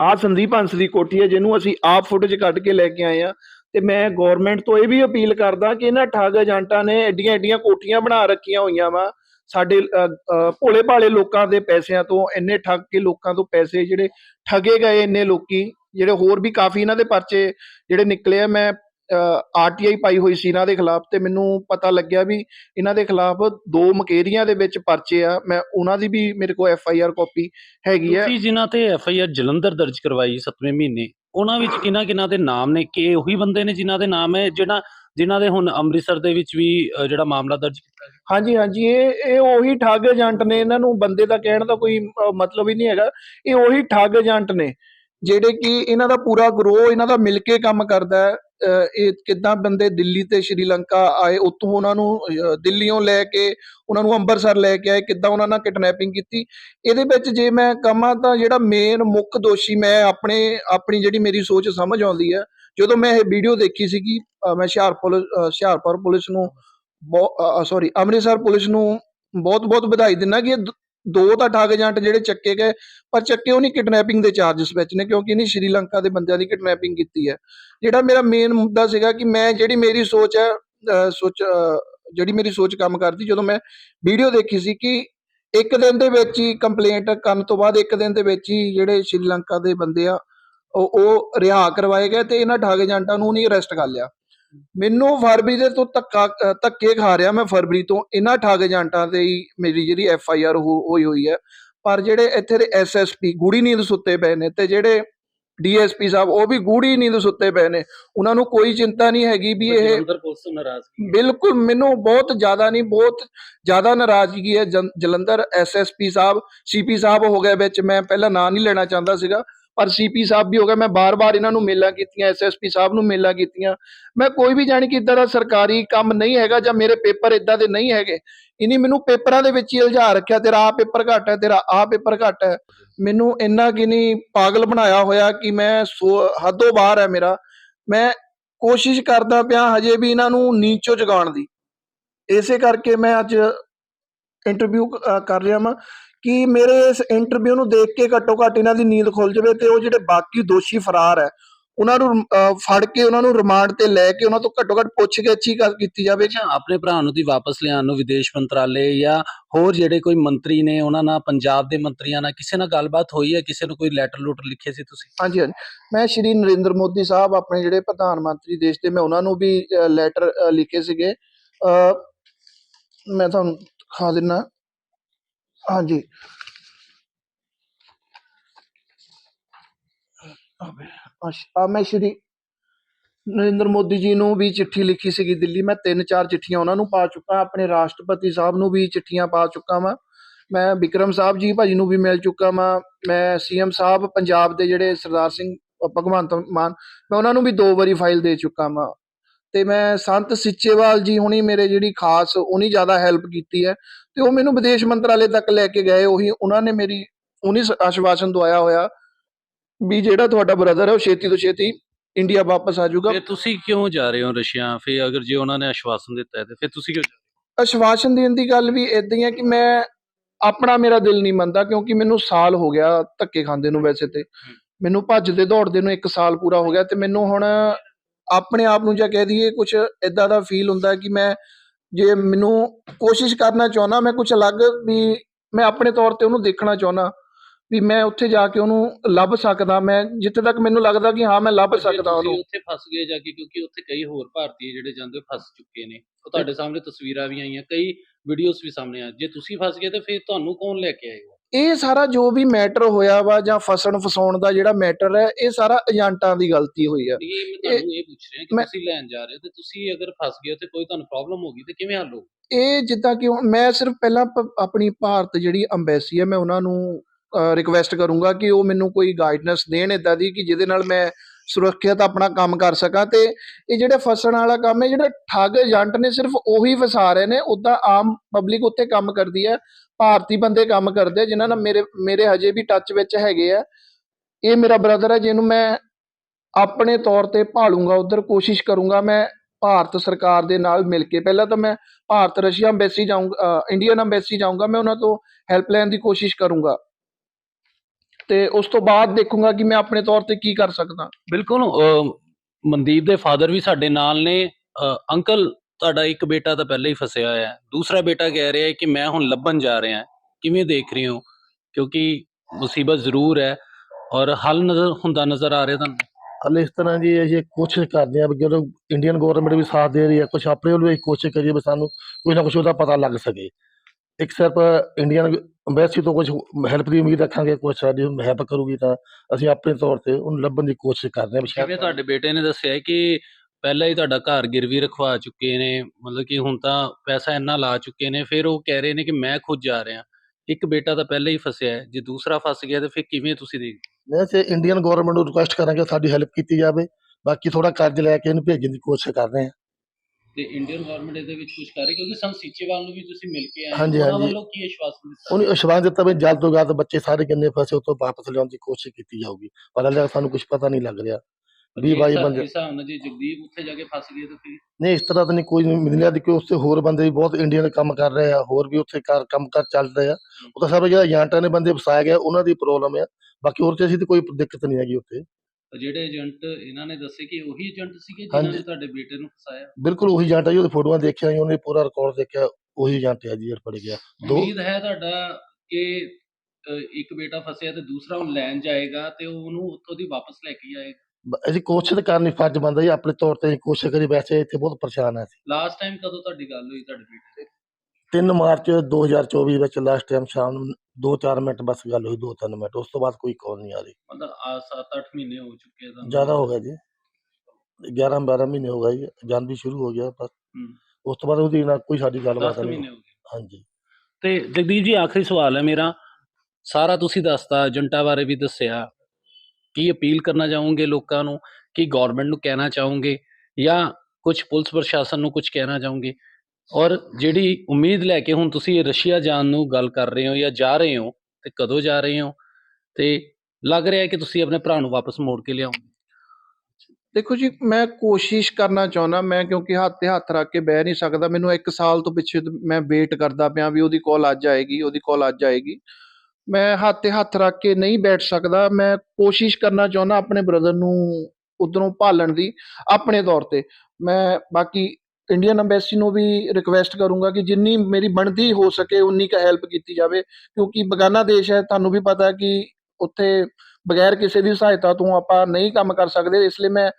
ਆਹ ਸੰਦੀਪ ਹੰਸ ਦੀ ਕੋਠੀ ਹੈ, ਜਿਹਨੂੰ ਅਸੀਂ ਆਪ ਫੁਟੇਜ ਕੱਢ ਕੇ ਲੈ ਕੇ ਆਏ ਆ ਤੇ ਮੈਂ ਗਵਰਨਮੈਂਟ ਤੋਂ ਇਹ ਵੀ ਅਪੀਲ ਕਰਦਾ ਕਿ ਇਹਨਾਂ ਠੱਗ ਏਜੰਟਾਂ ਨੇ ਐਡੀਆਂ ਐਡੀਆਂ ਕੋਠੀਆਂ ਬਣਾ ਰੱਖੀਆਂ ਹੋਈਆਂ ਵਾ। ਸਾਡੇ ਭੋਲੇ ਭਾਲੇ ਲੋਕਾਂ ਦੇ ਪੈਸਿਆਂ ਤੋਂ, ਇੰਨੇ ਠੱਗ ਕੇ ਲੋਕਾਂ ਤੋਂ ਪੈਸੇ ਜਿਹੜੇ ਠੱਗੇ ਗਏ ਇੰਨੇ ਲੋਕੀ, ਜਿਹੜੇ ਹੋਰ ਵੀ ਕਾਫੀ ਇਹਨਾਂ ਦੇ ਪਰਚੇ ਜਿਹੜੇ ਨਿਕਲੇ ਆ, ਮੈਂ ਆਰਟੀਆਈ ਪਾਈ ਹੋਈ ਸੀ ਇਹਨਾਂ ਦੇ ਖਿਲਾਫ ਤੇ ਮੈਨੂੰ ਪਤਾ ਲੱਗਿਆ ਵੀ ਇਹਨਾਂ ਦੇ ਖਿਲਾਫ ਦੋ ਮਕੇਰੀਆਂ ਦੇ ਵਿੱਚ ਪਰਚੇ ਆ ਮੈਂ ਉਹਨਾਂ ਦੀ ਵੀ ਮੇਰੇ ਕੋਲ ਐਫ ਆਈ ਆਰ ਕਾਪੀ ਹੈਗੀ ਹੈ ਤੁਸੀਂ ਜਿਨ੍ਹਾਂ ਤੇ ਐਫ ਆਈ ਆਰ ਜਲੰਧਰ ਦਰਜ ਕਰਵਾਈ 7ਵੇਂ ਮਹੀਨੇ ਉਹਨਾਂ ਵਿੱਚ ਕਿਹਨਾਂ ਕਿਹਨਾਂ ਦੇ ਨਾਮ ਨੇ ਕਿ ਉਹੀ ਬੰਦੇ ਨੇ ਜਿਨ੍ਹਾਂ ਦੇ ਨਾਮ ਹੈ ਜਿਹੜਾ ਜਿਨ੍ਹਾਂ ਦੇ ਹੁਣ ਅੰਮ੍ਰਿਤਸਰ ਦੇ ਵਿੱਚ ਵੀ ਜਿਹੜਾ ਮਾਮਲਾ ਦਰਜ ਕੀਤਾ ਗਿਆ? ਹਾਂਜੀ ਹਾਂਜੀ ਇਹ ਇਹ ਉਹੀ ਠੱਗ ਏਜੰਟ ਨੇ ਇਹਨਾਂ ਨੂੰ ਬੰਦੇ ਦਾ ਕਹਿਣ ਦਾ ਕੋਈ ਮਤਲਬ ਹੀ ਨਹੀਂ ਹੈਗਾ। ਇਹ ਉਹੀ ਠੱਗ ਏਜੰਟ ਨੇ ਜਿਹੜੇ ਕਿ ਇਹਨਾਂ ਦਾ ਪੂਰਾ ਗਰੋਹ ਇਹਨਾਂ ਦਾ ਮਿਲ ਕੇ ਕੰਮ ਕਰਦਾ ਹੈ। ਇਹ ਕਿੱਦਾਂ ਬੰਦੇ ਦਿੱਲੀ ਤੇ ਸ਼੍ਰੀਲੰਕਾ ਆਏ ਉੱਥੋਂ ਉਹਨਾਂ ਨੂੰ ਅ, ਦਿੱਲੀੋਂ ਲੈ ਕੇ ਉਹਨਾਂ ਨੂੰ ਅੰਮ੍ਰਿਤਸਰ ਲੈ ਕੇ ਆਏ ਕਿੱਦਾਂ ਉਹਨਾਂ ਨਾਲ ਕਿਡਨੈਪਿੰਗ ਕੀਤੀ। ਇਹਦੇ ਵਿੱਚ ਜੇ ਮੈਂ ਕਹਾਂ ਤਾਂ ਜਿਹੜਾ ਮੇਨ ਮੁੱਖ ਦੋਸ਼ੀ ਮੈਂ ਆਪਣੇ ਆਪਣੀ ਜਿਹੜੀ ਮੇਰੀ ਸੋਚ ਸਮਝ ਆਉਂਦੀ ਹੈ ਜਦੋਂ ਮੈਂ ਇਹ ਵੀਡੀਓ ਦੇਖੀ ਸੀਗੀ ਮੈਂ ਹੁਸ਼ਿਆਰਪੁਰ ਹੁਸ਼ਿਆਰਪੁਰ ਪੁਲਿਸ ਨੂੰ ਸੌਰੀ ਅੰਮ੍ਰਿਤਸਰ ਪੁਲਿਸ ਨੂੰ ਬਹੁਤ ਬਹੁਤ ਵਧਾਈ ਦਿੰਦਾ ਕਿ ਇਹ ਦੋ ਤਾਂ ਠੱਗ ਏਜੰਟ ਜਿਹੜੇ ਚੱਕੇ ਗਏ, ਪਰ ਚੱਕੇ ਉਹ ਨਹੀਂ ਕਿਡਨੈਪਿੰਗ ਦੇ ਚਾਰजेस ਵਿੱਚ ਨੇ, ਕਿਉਂਕਿ ਇਹਨੇ ਸ਼੍ਰੀਲੰਕਾ ਦੇ ਬੰਦਿਆਂ ਦੀ ਕਿਡਨੈਪਿੰਗ ਕੀਤੀ ਹੈ। ਜਿਹੜਾ ਮੇਰਾ ਮੇਨ ਮੁੱਦਾ ਸੀਗਾ ਕਿ ਮੈਂ ਜਿਹੜੀ ਮੇਰੀ ਸੋਚ ਹੈ ਸੋਚ ਜਿਹੜੀ ਮੇਰੀ ਸੋਚ ਕੰਮ ਕਰਦੀ, ਜਦੋਂ ਮੈਂ ਵੀਡੀਓ ਦੇਖੀ ਸੀ ਕਿ ਇੱਕ ਦਿਨ ਦੇ ਵਿੱਚ ਹੀ ਕੰਪਲੇਂਟ ਕਰਨ ਤੋਂ ਬਾਅਦ ਇੱਕ ਦਿਨ ਦੇ ਵਿੱਚ ਹੀ ਜਿਹੜੇ ਸ਼੍ਰੀਲੰਕਾ ਦੇ ਬੰਦੇ ਆ, ਉਹ ਉਹ ਰਿਹਾ ਕਰਵਾਏ ਗਏ ਤੇ ਇਹਨਾਂ ਠਾਗ ਏਜੰਟਾਂ ਨੂੰ ਨਹੀਂ ਅਰੈਸਟ ਕਰ ਲਿਆ। ਮੈਨੂੰ ਫਰਵਰੀ ਦੇ ਤੋਂ ਧੱਕਾ ਧੱਕੇ ਖਾ ਰਿਹਾ ਮੈਂ ਫਰਵਰੀ ਤੋਂ। ਇਹਨਾਂ ਠੱਗ ਏਜੰਟਾਂ ਤੇ ਹੀ ਮੇਰੀ ਜਿਹੜੀ ਐਫ ਆਈ ਆਰ ਹੋਈ ਹੋਈ ਹੈ। ਪਰ ਜਿਹੜੇ ਇੱਥੇ ਦੇ ਐਸ ਐਸ ਪੀ ਗੂੜੀ ਨੀਂਦ ਸੁੱਤੇ ਪਏ ਨੇ ਤੇ ਜਿਹੜੇ ਡੀਐਸਪੀ ਸਾਹਿਬ ਉਹ ਵੀ ਗੂੜੀ ਨੀਂਦ ਸੁੱਤੇ ਪਏ ਨੇ। ਉਹਨਾਂ ਨੂੰ ਕੋਈ ਚਿੰਤਾ ਨਹੀਂ ਹੈਗੀ ਵੀ ਇਹ ਬਿਲਕੁਲ ਮੈਨੂੰ ਬਹੁਤ ਜ਼ਿਆਦਾ ਨਹੀਂ ਬਹੁਤ ਜ਼ਿਆਦਾ ਨਾਰਾਜ਼ਗੀ ਹੈ ਜਲੰਧਰ ਐਸਐਸਪੀ ਸਾਹਿਬ ਸੀਪੀ ਸਾਹਿਬ ਹੋ ਗਏ ਵਿੱਚ। ਮੈਂ ਪਹਿਲਾਂ ਨਾਂ ਨਹੀਂ ਲੈਣਾ ਚਾਹੁੰਦਾ ਸੀਗਾ। ਪਰ ਸੀਪੀ ਸਾਹਿਬ ਵੀ ਹੋ ਗਏ, ਮੈਂ ਬਾਰ-ਬਾਰ ਇਹਨਾਂ ਨੂੰ ਮੇਲਾਂ ਕੀਤੀਆਂ ਐਸਐਸਪੀ ਸਾਹਿਬ ਨੂੰ ਮੇਲਾਂ ਕੀਤੀਆਂ। ਮੈਂ ਕੋਈ ਵੀ ਜਾਣੀ ਕਿ ਇਦਾਂ ਦਾ ਸਰਕਾਰੀ ਕੰਮ ਨਹੀਂ ਹੈਗਾ ਜਾਂ ਮੇਰੇ ਪੇਪਰ ਇਦਾਂ ਦੇ ਨਹੀਂ ਹੈਗੇ ਇਨੀ ਮੈਨੂੰ ਪੇਪਰਾਂ ਦੇ ਵਿੱਚ ਹੀ ਉਲਝਾ ਰੱਖਿਆ, ਤੇਰਾ ਆ ਪੇਪਰ ਘੱਟ ਹੈ, ਤੇਰਾ ਆ ਪੇਪਰ ਘੱਟ ਹੈ। ਮੈਨੂੰ ਇੰਨਾ ਕਿ ਨਹੀਂ ਪਾਗਲ ਬਣਾਇਆ ਹੋਇਆ ਕਿ ਮੈਂ ਸੋ- ਹੱਦੋਂ ਬਾਹਰ ਹੈ ਮੇਰਾ। ਮੈਂ ਕੋਸ਼ਿਸ਼ ਕਰਦਾ ਪਿਆ ਹਜੇ ਵੀ ਇਹਨਾਂ ਨੂੰ ਨੀਚੋ ਜਗਾਉਣ ਦੀ। ਇਸੇ ਕਰਕੇ ਮੈਂ ਅੱਜ ਇੰਟਰਵਿਊ ਕਰ ਰਿਹਾ ਹਾਂ ਕਿ ਮੇਰੇ ਇਸ ਇੰਟਰਵਿਊ ਨੂੰ ਦੇਖ ਕੇ ਘੱਟੋ ਘੱਟ ਇਹਨਾਂ ਦੀ ਨੀਂਦ ਖੁੱਲ ਜਾਵੇ ਤੇ ਉਹ ਜਿਹੜੇ ਬਾਕੀ ਦੋਸ਼ੀ ਫਰਾਰ ਹੈ ਉਹਨਾਂ ਨੂੰ ਫੜ ਕੇ ਉਹਨਾਂ ਨੂੰ ਰਿਮਾਂਡ ਤੇ ਲੈ ਕੇ ਉਹਨਾਂ ਤੋਂ ਘੱਟੋ ਘੱਟ ਪੁੱਛ ਕੇ ਅੱਛੀ ਗੱਲ ਕੀਤੀ ਜਾਵੇ। ਅੱਛਾ ਆਪਣੇ ਭਰਾ ਨੂੰ ਦੀ ਵਾਪਸ ਲਿਆਉਣ ਨੂੰ ਵਿਦੇਸ਼ ਮੰਤਰਾਲੇ ਜਾਂ ਹੋਰ ਜਿਹੜੇ ਕੋਈ ਮੰਤਰੀ ਨੇ ਉਹਨਾਂ ਨਾਲ ਪੰਜਾਬ ਦੇ ਮੰਤਰੀਆਂ ਨਾਲ ਕਿਸੇ ਨਾਲ ਗੱਲਬਾਤ ਹੋਈ ਹੈ? ਕਿਸੇ ਨੂੰ ਕੋਈ ਲੈਟਰ ਲੂਟਰ ਲਿਖੇ ਸੀ ਤੁਸੀਂ? ਹਾਂਜੀ ਹਾਂਜੀ। ਮੈਂ ਸ਼੍ਰੀ ਨਰਿੰਦਰ ਮੋਦੀ ਸਾਹਿਬ ਆਪਣੇ ਜਿਹੜੇ ਪ੍ਰਧਾਨ ਮੰਤਰੀ ਦੇਸ਼ ਦੇ ਮੈਂ ਉਹਨਾਂ ਨੂੰ ਵੀ ਲੈਟਰ ਲਿਖੇ ਸੀਗੇ। ਮੈਂ ਤੁਹਾਨੂੰ ਦਿਖਾ ਦਿੰਨਾ ਹਾਂਜੀ। ਆ ਮੈਂ ਸ਼੍ਰੀ ਨਰਿੰਦਰ ਮੋਦੀ ਜੀ ਨੂੰ ਵੀ ਚਿੱਠੀ ਲਿਖੀ ਸੀਗੀ ਦਿੱਲੀ। ਮੈਂ ਤਿੰਨ ਚਾਰ ਚਿੱਠੀਆਂ ਉਹਨਾਂ ਨੂੰ ਪਾ ਚੁੱਕਾ ਆਪਣੇ ਰਾਸ਼ਟਰਪਤੀ ਸਾਹਿਬ ਨੂੰ ਵੀ ਚਿੱਠੀਆਂ ਪਾ ਚੁੱਕਾ ਵਾਂ। ਮੈਂ ਵਿਕਰਮ ਸਾਹਿਬ ਜੀ ਭਾਜੀ ਨੂੰ ਵੀ ਮਿਲ ਚੁੱਕਾ ਵਾਂ। ਮੈਂ ਸੀਐਮ ਸਾਹਿਬ ਪੰਜਾਬ ਦੇ ਜਿਹੜੇ ਸਰਦਾਰ ਸਿੰਘ ਭਗਵੰਤ ਮਾਨ ਮੈਂ ਉਹਨਾਂ ਨੂੰ ਵੀ ਦੋ ਵਾਰੀ ਫਾਈਲ ਦੇ ਚੁੱਕਾ ਵਾਂ। ਤੇ ਮੈਂ ਸੰਤ ਸਿੱਚੇਵਾਲ ਜੀ ਹੁਣੀ ਮੇਰੇ ਜਿਹੜੀ ਖਾਸ ਉਹਨੀ ਜ਼ਿਆਦਾ ਹੈਲਪ ਕੀਤੀ ਹੈ ਤੇ ਉਹ ਮੈਨੂੰ ਵਿਦੇਸ਼ ਮੰਤਰਾਲੇ ਤੱਕ ਲੈ ਕੇ ਗਏ ਉਹੀ ਉਹਨਾਂ ਨੇ ਮੇਰੀ ਉਹਨੀ ਸ- ਆਸ਼ਵਾਸਨ ਦਵਾਇਆ ਹੋਇਆ ਵੀ ਜਿਹੜਾ ਤੁਹਾਡਾ ਬ੍ਰਦਰ ਹੈ ਉਹ ਛੇਤੀ ਤੋਂ ਛੇਤੀ ਇੰਡੀਆ ਵਾਪਸ ਆ ਜਾਊਗਾ। ਫਿਰ ਤੁਸੀਂ ਕਿਉਂ ਜਾ ਰਹੇ ਹੋ ਰਸ਼ੀਆ? ਫਿਰ ਅਗਰ ਜੇ ਉਹਨਾਂ ਨੇ ਆਸ਼ਵਾਸਨ ਦਿੱਤਾ ਹੈ ਤੇ ਫਿਰ ਤੁਸੀਂ ਕਿਉਂ ਜਾ ਰਹੇ ਆਸ਼ਵਾਸਨ ਦੇਣ ਦੀ ਗੱਲ ਵੀ ਇਦਾਂ ਹੀ ਹੈ ਕਿ ਮੈਂ ਆਪਣਾ ਮੇਰਾ ਦਿਲ ਨਹੀਂ ਮੰਨਦਾ ਕਿਉਂਕਿ ਮੈਨੂੰ ਸਾਲ ਹੋ ਗਿਆ ਧੱਕੇ ਖਾਂਦੇ ਨੂੰ ਵੈਸੇ ਤੇ। ਮੈਨੂੰ ਭੱਜਦੇ ਦੌੜਦੇ ਨੂੰ 1 ਸਾਲ ਪੂਰਾ ਹੋ ਗਿਆ ਤੇ ਮੈਨੂੰ ਹੁਣ ਆਪਣੇ ਆਪ ਨੂੰ ਜਾਂ ਕਹਿ ਦਈਏ ਕੁਝ ਇਦਾਂ ਦਾ ਫੀਲ ਹੁੰਦਾ ਕਿ ਮੈਂ ਜੇ ਮੈਨੂੰ ਕੋਸ਼ਿਸ਼ ਕਰਨਾ ਚਾਹੁੰਦਾ ਮੈਂ ਕੁਝ ਅਲੱਗ ਵੀ ਮੈਂ ਆਪਣੇ ਤੌਰ ਤੇ ਉਹਨੂੰ ਦੇਖਣਾ ਚਾਹੁੰਦਾ ਵੀ ਮੈਂ ਉੱਥੇ ਜਾ ਕੇ ਉਹਨੂੰ ਲੱਭ ਸਕਦਾ ਮੈਂ ਜਿੱਥੇ ਤੱਕ ਮੈਨੂੰ ਲੱਗਦਾ ਕਿ ਹਾਂ ਮੈਂ ਲੱਭ ਸਕਦਾ ਉਹਨੂੰ। ਉੱਥੇ ਫਸ ਗਏ ਜਾ ਕੇ ਕਿਉਂਕਿ ਉੱਥੇ ਕਈ ਹੋਰ ਭਾਰਤੀ ਜਿਹੜੇ ਜਾਂਦੇ ਫਸ ਚੁੱਕੇ ਨੇ। ਉਹ ਤੁਹਾਡੇ ਸਾਹਮਣੇ ਤਸਵੀਰਾਂ ਵੀ ਆਈਆਂ ਕਈ ਵੀਡੀਓਜ਼ ਵੀ ਸਾਹਮਣੇ ਆ। ਜੇ ਤੁਸੀਂ ਫਸ ਗਏ ਤੇ ਫਿਰ ਤੁਹਾਨੂੰ ਕੌਣ ਲੈ ਕੇ ਆਏਗਾ? ਇਹ ਸਾਰਾ ਜੋ ਵੀ ਮੈਟਰ ਹੋਇਆ ਵਾ ਜਾਂ ਫਸਣ ਫਸਾਉਣ ਦਾ ਜਿਹੜਾ ਮੈਟਰ ਹੈ ਇਹ ਸਾਰਾ ਏਜੰਟਾਂ ਦੀ ਗਲਤੀ ਹੋਈ ਹੈ ਇਹ ਮੈਂ ਤੁਹਾਨੂੰ ਇਹ ਪੁੱਛ ਰਿਹਾ ਕਿ ਮੈਂ- ਤੁਸੀਂ ਲੈਣ ਜਾ ਰਹੇ ਹੋ ਤੇ ਤੁਸੀਂ ਅਗਰ ਫਸ ਗਏ ਹੋ ਤੇ ਕੋਈ ਤੁਹਾਨੂੰ ਪ੍ਰੋਬਲਮ ਹੋ ਗਈ ਤੇ ਕਿਵੇਂ ਹੱਲ ਹੋਊ? ਇਹ ਜਿੱਦਾਂ ਕਿ ਮੈਂ ਸਿਰਫ ਪਹਿਲਾਂ ਆਪਣੀ ਭਾਰਤ ਜਿਹੜੀ ਅੰਬੈਸੀ ਹੈ ਮੈਂ ਉਹਨਾਂ ਨੂੰ ਰਿਕਵੈਸਟ ਕਰੂੰਗਾ ਕਿ ਉਹ ਮੈਨੂੰ ਕੋਈ ਗਾਈਡਨੈਂਸ ਦੇਣ ਇਦਾਂ ਦੀ ਕਿ ਜਿਹਦੇ ਨਾਲ ਮੈਂ ਸੁਰੱਖਿਅਤ ਆਪਣਾ ਕੰਮ ਕਰ ਸਕਾਂ ਤੇ ਇਹ ਜਿਹੜੇ ਫਸਣ ਵਾਲਾ ਕੰਮ ਹੈ ਜਿਹੜੇ ਠੱਗ ਏਜੰਟ ਨੇ ਸਿਰਫ ਉਹੀ ਫਸਾ ਰਹੇ ਨੇ ਉਦਾਂ ਆਮ ਪਬਲਿਕ ਉੱਤੇ ਕੰਮ ਕਰਦੀ ਹੈ। ਭਾਰਤੀ ਬੰਦੇ ਕੰਮ ਕਰਦੇ ਜਿਨ੍ਹਾਂ ਨਾਲ ਮੇਰੇ ਮੇਰੇ ਹਜੇ ਵੀ ਟੱਚ ਵਿੱਚ ਹੈਗੇ ਆ। ਇਹ ਮੇਰਾ ਬ੍ਰਦਰ ਹੈ ਜਿਹਨੂੰ ਮੈਂ ਆਪਣੇ ਤੌਰ ਤੇ ਭਾਲੂੰਗਾ, ਉਧਰ ਕੋਸ਼ਿਸ਼ ਕਰੂੰਗਾ ਮੈਂ ਭਾਰਤ ਸਰਕਾਰ ਦੇ ਨਾਲ ਮਿਲ ਕੇ। ਪਹਿਲਾਂ ਤਾਂ ਮੈਂ ਭਾਰਤ ਰਸ਼ੀਆ ਅੰਬੈਸੀ ਜਾਊਂਗਾ ਇੰਡੀਅਨ ਅੰਬੈਸੀ ਜਾਊਂਗਾ, ਮੈਂ ਉਹਨਾਂ ਤੋਂ ਹੈਲਪ ਲੈਣ ਦੀ ਕੋਸ਼ਿਸ਼ ਕਰੂੰਗਾ। ਤੇ ਉਸ ਤੋਂ ਬਾਅਦ ਦੇਖੂੰਗਾ ਕਿ ਮੈਂ ਆਪਣੇ ਤੌਰ ਤੇ ਕੀ ਕਰ ਸਕਦਾ। ਬਿਲਕੁਲ ਮਨਦੀਪ ਦੇ ਫਾਦਰ ਵੀ ਸਾਡੇ ਨਾਲ ਨੇ। ਅੰਕਲ ਤੁਹਾਡਾ ਇੱਕ ਬੇਟਾ ਤਾਂ ਪਹਿਲਾਂ ਹੀ ਫਸਿਆ ਹੋਇਆ ਹੈ। ਦੂਸਰਾ ਬੇਟਾ ਕਹਿ ਰਿਹਾ ਹੈ ਕਿ ਮੈਂ ਹੁਣ ਲੱਭਣ ਜਾ ਰਿਹਾ ਹਾਂ। ਕਿਵੇਂ ਦੇਖ ਰਹੇ ਹੋ? ਕਿਉਂਕਿ ਮੁਸੀਬਤ ਜ਼ਰੂਰ ਹੈ ਔਰ ਹੱਲ ਨਜ਼ਰ ਹੁੰਦਾ ਨਜ਼ਰ ਆ ਰਿਹਾ ਤੁਹਾਨੂੰ? ਹਾਲੇ ਇਸ ਤਰ੍ਹਾਂ ਜੀ ਅਸੀਂ ਕੋਸ਼ਿਸ਼ ਕਰਦੇ ਹਾਂ ਵੀ ਜਦੋਂ ਇੰਡੀਅਨ ਗਵਰਨਮੈਂਟ ਵੀ ਸਾਥ ਦੇ ਰਹੀ ਹੈ ਕੁਝ ਆਪਣੇ ਵੱਲੋਂ ਵੀ ਕੋਸ਼ਿਸ਼ ਕਰੀਏ ਵੀ ਸਾਨੂੰ ਕੋਈ ਨਾ ਕੁਝ ਉਹਦਾ ਪਤਾ ਲੱਗ ਸਕੇ। ਇੱਕ ਸਿਰਫ ਇੰਡੀਅਨ ਅੰਬੈਸੀ ਤੋਂ ਕੁਝ ਹੈਲਪ ਦੀ ਉਮੀਦ ਰੱਖਾਂਗੇ ਕੁਝ ਸਾਡੀ ਹੈਲਪ ਕਰੂਗੀ ਤਾਂ ਅਸੀਂ ਆਪਣੇ ਤੌਰ ਤੇ ਉਹਨੂੰ ਲੱਭਣ ਦੀ ਕੋਸ਼ਿਸ਼ ਕਰਦੇ ਹਾਂ ਸ਼ਾਇਦ ਜਿਵੇਂ ਤੁਹਾਡੇ ਬੇਟੇ ਨੇ ਦੱਸਿਆ ਹੈ ਕਿ ਪਹਿਲਾਂ ਹੀ ਤੁਹਾਡਾ ਘਰ ਗਿਰਵੀ ਰਖਵਾ ਚੁੱਕੇ ਨੇ ਮਤਲਬ ਕਿ ਹੁਣ ਤਾਂ ਪੈਸਾ ਇੰਨਾ ਲਾ ਚੁੱਕੇ ਨੇ ਫਿਰ ਉਹ ਕਹਿ ਰਹੇ ਨੇ ਕਿ ਮੈਂ ਖੁਦ ਜਾ ਰਿਹਾ। ਇੱਕ ਬੇਟਾ ਤਾਂ ਪਹਿਲਾਂ ਹੀ ਫਸਿਆ ਹੈ ਜੇ ਦੂਸਰਾ ਫਸ ਗਿਆ ਤਾਂ ਫਿਰ ਕਿਵੇਂ ਤੁਸੀਂ ਦੇਖ ਵੈਸੇ ਇੰਡੀਅਨ ਗਵਰਨਮੈਂਟ ਨੂੰ ਰਿਕੁਐਸਟ ਕਰਾਂਗੇ ਸਾਡੀ ਹੈਲਪ ਕੀਤੀ ਜਾਵੇ ਬਾਕੀ ਥੋੜਾ ਕਰਜ਼ ਲੈ ਕੇ ਇਹਨੂੰ ਭੇਜਣ ਦੀ ਕੋਸ਼ਿਸ਼ ਕਰ ਰਹੇ ਹਾਂ। ਤੇ ਇੰਡੀਅਨ ਗਵਰਨਮੈਂਟ ਇਹਦੇ ਵਿੱਚ ਕੁਝ ਕਰ ਰਹੀ ਕਿਉਂਕਿ ਸੰ ਸੀਚੇਵਾਲ ਨੂੰ ਵੀ ਤੁਸੀਂ ਮਿਲ ਕੇ ਆਏ ਹੋ। ਹਾਂਜੀ, ਉਹਨਾਂ ਹਾਂਜੀ। ਵੱਲੋਂ ਕੀ ਆਸ਼ਵਾਸਨ ਦਿੱਤਾ? ਉਹਨੂੰ ਵਿਸ਼ਵਾਸ ਦਿੱਤਾ ਵੀ ਜਲਦ ਤੋਂ ਜਲਦ ਬੱਚੇ ਸਾਰੇ ਕਿੰਨੇ ਫਸੇ ਉਹ ਤੋਂ ਵਾਪਸ ਲਿਆਉਣ ਦੀ ਕੋਸ਼ਿਸ਼ ਕੀਤੀ ਜਾਊਗੀ। ਪਰ ਹਾਲੇ ਸਾਨੂੰ ਕੁਝ ਪਤਾ ਨਹੀਂ ਲੱਗ ਰਿਹਾ। ਵੀਹ ਜੇ ਬਾਈ ਇਸ- ਬੰਦੇ- ਇਸ ਹਿਸਾਬ ਨਾਲ ਜੇ ਜਗਦੀਪ ਉੱਥੇ ਜਾ ਕੇ ਫਸ ਗਏ ਤਾਂ ਫਿਰ ਨਹੀਂ ਇਸ ਤਰ੍ਹਾਂ ਤਾਂ ਨਹੀਂ ਕੋਈ ਮਿਲਿਆ ਕਿ ਉਸ ਤੇ ਹੋਰ ਬੰਦੇ ਵੀ ਬਹੁਤ ਇੰਡੀਅਨ ਕੰਮ ਕਰ ਰਹੇ ਆ ਹੋਰ ਵੀ ਉੱਥੇ ਕਾਰ ਕੰਮ ਕਰ ਚੱਲ ਰਹੇ ਆ। ਉਹ ਤਾਂ ਸਭ ਜਿਹੜਾ ਏਜੰਟਾਂ ਨੇ ਬੰਦੇ ਫਸਾਏ ਗਏ ਉਹਨਾਂ ਦੀ ਪ੍ਰੋਬਲਮ ਆ। ਬਾਕੀ ਹੋਰ ਤੇ ਅਸੀਂ ਤੇ ਕੋਈ ਦਿੱਕਤ ਨਹੀਂ ਹੈਗੀ ਉੱਥੇ। ਜਿਹੜੇ ਏਜੰਟ ਇਹਨਾਂ ਨੇ ਦੱਸੇ ਕਿ ਉਹੀ ਏਜੰਟ ਸੀਗੇ ਜਿਨ੍ਹਾਂ। ਨੇ ਤੁਹਾਡੇ ਬੇਟੇ ਨੂੰ ਫਸਾਇਆ? ਬਿਲਕੁਲ ਉਹੀ ਏਜੰਟ ਆ ਜੀ ਉਹਦੀ ਫੋਟੋਆਂ ਦੇਖਿਆ ਜੀ ਉਹਨੇ ਪੂਰਾ ਰਿਕਾਰਡ ਦੇਖਿਆ ਉਹੀ ਏਜੰਟ ਆ ਜੀ ਜਿਹੜਾ ਫੜ ਗਿਆ ਦੋ ਉਮੀਦ ਹੈ ਤੁਹਾਡਾ ਕਿ ਇੱਕ ਬੇਟਾ ਫਸਿਆ ਤੇ ਦੂਸਰਾ ਉਹ ਲੈਣ ਜਾਏਗਾ ਤੇ ਉਹ ਉਹਨੂੰ ਉੱਥੋਂ ਦੀ ਵਾਪਸ ਲੈ ਕੇ ਆਏਗਾ ਅਸੀਂ ਕੋਸ਼ਿਸ਼ ਕਰਨੀ ਫਰਜ਼ ਬਣਦਾ ਜੀ ਆਪਣੇ ਤੌਰ ਤੇ ਅਸੀਂ ਕੋਸ਼ਿਸ਼ ਕਰੀ ਵੈਸੇ ਇੱਥੇ ਬਹੁਤ ਪਰੇਸ਼ਾਨ ਆ ਅਸੀਂ। ਲਾਸਟ ਟਾਈਮ ਕਦੋਂ ਤੁਹਾਡੀ ਗੱਲ ਹੋਈ ਤੁਹਾਡੇ ਬੇਟੇ ਨਾਲ? 3 ਮਾਰਚ 2024 ਵਿੱਚ ਲਾਸਟ ਟਾਈਮ ਸ਼ਾਮ ਨੂੰ 2-4 ਮਿੰਟ ਬਸ ਗੱਲ ਹੋਈ 2-3 ਮਿੰਟ। ਉਸ ਤੋਂ ਬਾਅਦ ਕੋਈ ਕਾਲ ਨਹੀਂ ਆ ਰਹੀ। ਮਤਲਬ ਆ 7-8 ਮਹੀਨੇ ਹੋ ਚੁੱਕੇ ਤਾਂ ਜ਼ਿਆਦਾ ਹੋ ਗਿਆ ਜੀ। 11-12 ਮਹੀਨੇ ਹੋ ਗਏ ਜੀ ਜਨ ਵੀ ਸ਼ੁਰੂ ਹੋ ਗਿਆ ਬਸ। ਹੂੰ। ਉਸ ਤੋਂ ਬਾਅਦ ਉਹਦੀ ਨਾਲ ਕੋਈ ਸਾਡੀ ਗੱਲਬਾਤ 10 ਨਹੀਂ। ਮਹੀਨੇ ਹੋ ਗਏ। ਹਾਂਜੀ। ਤੇ ਜਗਦੀਪ ਜੀ ਆਖਰੀ ਸਵਾਲ ਹੈ ਮੇਰਾ। ਸਾਰਾ ਤੁਸੀਂ ਦੱਸਤਾ ਏਜੰਟਾਂ ਬਾਰੇ ਵੀ ਦੱਸਿਆ। ਕੀ ਅਪੀਲ ਕਰਨਾ ਚਾਹੋਗੇ ਲੋਕਾਂ ਨੂੰ? ਕੀ ਗਵਰਨਮੈਂਟ ਨੂੰ ਕਹਿਣਾ ਚਾਹੋਗੇ? ਜਾਂ ਕੁਝ ਪੁਲਿਸ ਪ੍ਰਸ਼ਾਸਨ ਨੂੰ ਕੁਝ ਕਹਿਣਾ ਚਾਹੋਗੇ? ਔਰ ਜਿਹੜੀ ਉਮੀਦ ਲੈ ਕੇ ਹੁਣ ਤੁਸੀਂ ਰਸ਼ੀਆ ਜਾਣ ਨੂੰ ਗੱਲ ਕਰ ਰਹੇ ਹੋ ਜਾਂ ਜਾ ਰਹੇ ਹੋ, ਤੇ ਕਦੋਂ ਜਾ ਰਹੇ ਹੋ? ਤੇ ਲੱਗ ਰਿਹਾ ਹੈ ਕਿ ਤੁਸੀਂ ਆਪਣੇ ਭਰਾ ਨੂੰ ਵਾਪਸ ਮੋੜ ਕੇ ਲਿਆਓਗੇ? ਦੇਖੋ ਜੀ, ਮੈਂ ਕੋਸ਼ਿਸ਼ ਕਰਨਾ ਚਾਹੁੰਦਾ, ਮੈਂ ਕਿਉਂਕਿ ਹੱਥ ਤੇ ਹੱਥ ਰੱਖ ਕੇ ਬਹਿ ਨਹੀਂ ਸਕਦਾ। ਮੈਨੂੰ 1 ਸਾਲ ਤੋਂ ਪਿੱਛੇ ਮੈਂ ਵੇਟ ਕਰਦਾ ਪਿਆ ਵੀ ਉਹਦੀ ਕਾਲ ਅੱਜ ਆਏਗੀ, ਉਹਦੀ ਕਾਲ ਅੱਜ ਆਏਗੀ। ਮੈਂ ਹੱਥ ਤੇ ਹੱਥ ਰੱਖ ਕੇ ਨਹੀਂ ਬੈਠ ਸਕਦਾ। ਮੈਂ ਕੋਸ਼ਿਸ਼ ਕਰਨਾ ਚਾਹੁੰਦਾ ਆਪਣੇ ਬ੍ਰਦਰ ਨੂੰ ਉਧਰੋਂ ਭਾਲਣ ਦੀ, ਆਪਣੇ ਤੌਰ ਤੇ। ਮੈਂ ਬਾਕੀ ਇੰਡੀਅਨ ਅੰਬੈਸੀ ਨੂੰ ਵੀ ਰਿਕਵੈਸਟ ਕਰੂੰਗਾ ਕਿ ਜਿੰਨੀ ਮੇਰੀ ਬਣਦੀ ਹੋ ਸਕੇ ਉਨੀ ਕੁ ਹੈਲਪ ਕੀਤੀ ਜਾਵੇ, ਕਿਉਂਕਿ ਬਗਾਨਾ ਦੇਸ਼ ਹੈ, ਤੁਹਾਨੂੰ ਵੀ ਪਤਾ ਕਿ ਉੱਥੇ ਬਗੈਰ ਕਿਸੇ ਦੀ ਸਹਾਇਤਾ ਤੋਂ ਆਪਾਂ ਨਹੀਂ ਕੰਮ ਕਰ ਸਕਦੇ। ਇਸ ਲਈ ਮੈਂ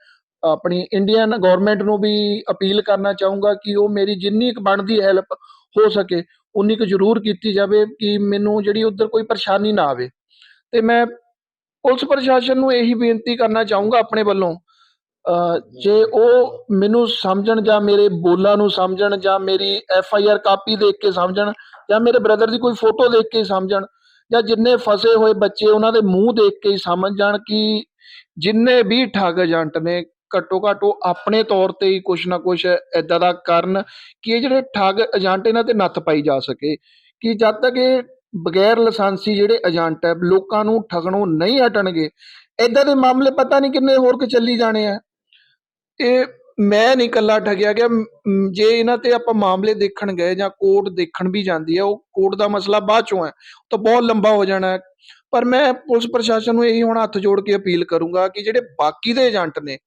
ਆਪਣੀ ਇੰਡੀਅਨ ਗਵਰਨਮੈਂਟ ਨੂੰ ਵੀ ਅਪੀਲ ਕਰਨਾ ਚਾਹੂੰਗਾ ਕਿ ਉਹ ਮੇਰੀ ਜਿੰਨੀ ਕੁ ਬਣਦੀ ਹੈਲਪ ਹੋ ਸਕੇ ਉਨੀ ਕੁ ਜ਼ਰੂਰ ਕੀਤੀ ਜਾਵੇ ਕਿ ਮੈਨੂੰ ਜਿਹੜੀ ਉੱਧਰ ਕੋਈ ਪਰੇਸ਼ਾਨੀ ਨਾ ਆਵੇ। ਤੇ ਮੈਂ ਪੁਲਿਸ ਪ੍ਰਸ਼ਾਸਨ ਨੂੰ ਇਹੀ ਬੇਨਤੀ ਕਰਨਾ ਚਾਹੂੰਗਾ ਆਪਣੇ ਵੱਲੋਂ ਅ, ਜੇ ਉਹ ਮੈਨੂੰ ਸਮਝਣ ਜਾਂ ਮੇਰੇ ਬੋਲਾਂ ਨੂੰ ਸਮਝਣ ਜਾਂ ਮੇਰੀ ਐਫ ਆਈ ਆਰ ਕਾਪੀ ਦੇਖ ਕੇ ਸਮਝਣ ਜਾਂ ਮੇਰੇ ਬ੍ਰਦਰ ਦੀ ਕੋਈ ਫੋਟੋ ਦੇਖ ਕੇ ਸਮਝਣ ਜਾਂ ਜਿੰਨੇ ਫਸੇ ਹੋਏ ਬੱਚੇ ਉਹਨਾਂ ਦੇ ਮੂੰਹ ਦੇਖ ਕੇ ਹੀ ਸਮਝ ਜਾਣ ਕਿ ਜਿੰਨੇ ਵੀ ਠੱਗ ਏਜੰਟ ਨੇ ਘੱਟੋ ਘੱਟ ਉਹ ਆਪਣੇ ਤੌਰ ਤੇ ਹੀ ਕੁਛ ਨਾ ਕੁਛ ਏਦਾਂ ਦਾ ਕਰਨ ਕਿ ਇਹ ਜਿਹੜੇ ਠੱਗ ਏਜੰਟ ਇਹਨਾਂ ਤੇ ਨੱਥ ਪਾਈ ਜਾ ਸਕੇ। ਕਿ ਜਦ ਤੱਕ ਇਹ ਬਗੈਰ ਲਾਇਸੈਂਸੀ ਜਿਹੜੇ ਏਜੰਟ ਹੈ, ਲੋਕਾਂ ਨੂੰ ਠਗਣੋਂ ਨਹੀਂ ਹਟਣਗੇ, ਏਦਾਂ ਦੇ ਮਾਮਲੇ ਪਤਾ ਨਹੀਂ ਕਿੰਨੇ ਹੋਰ ਕਿ ਚੱਲੀ ਜਾਣੇ ਆ। ਇਹ ਮੈਂ ਨਹੀਂ ਇਕੱਲਾ ਠਗਿਆ ਗਿਆ ਜੇ ਇਹਨਾਂ ਤੇ ਆਪਾਂ ਮਾਮਲੇ ਦੇਖਣ ਗਏ ਜਾਂ ਕੋਰਟ ਦੇਖਣ ਵੀ ਜਾਂਦੀ ਹੈ, ਉਹ ਕੋਰਟ ਦਾ ਮਸਲਾ ਬਾਅਦ ਚੋਂ ਹੈ ਤਾਂ ਬਹੁਤ ਲੰਬਾ ਹੋ ਜਾਣਾ ਹੈ। ਪਰ ਮੈਂ ਪੁਲਿਸ ਪ੍ਰਸ਼ਾਸਨ ਨੂੰ ਇਹੀ ਹੁਣ ਹੱਥ ਜੋੜ ਕੇ ਅਪੀਲ ਕਰੂੰਗਾ ਕਿ ਜਿਹੜੇ ਬਾਕੀ ਦੇ ਏਜੰਟ ਨੇ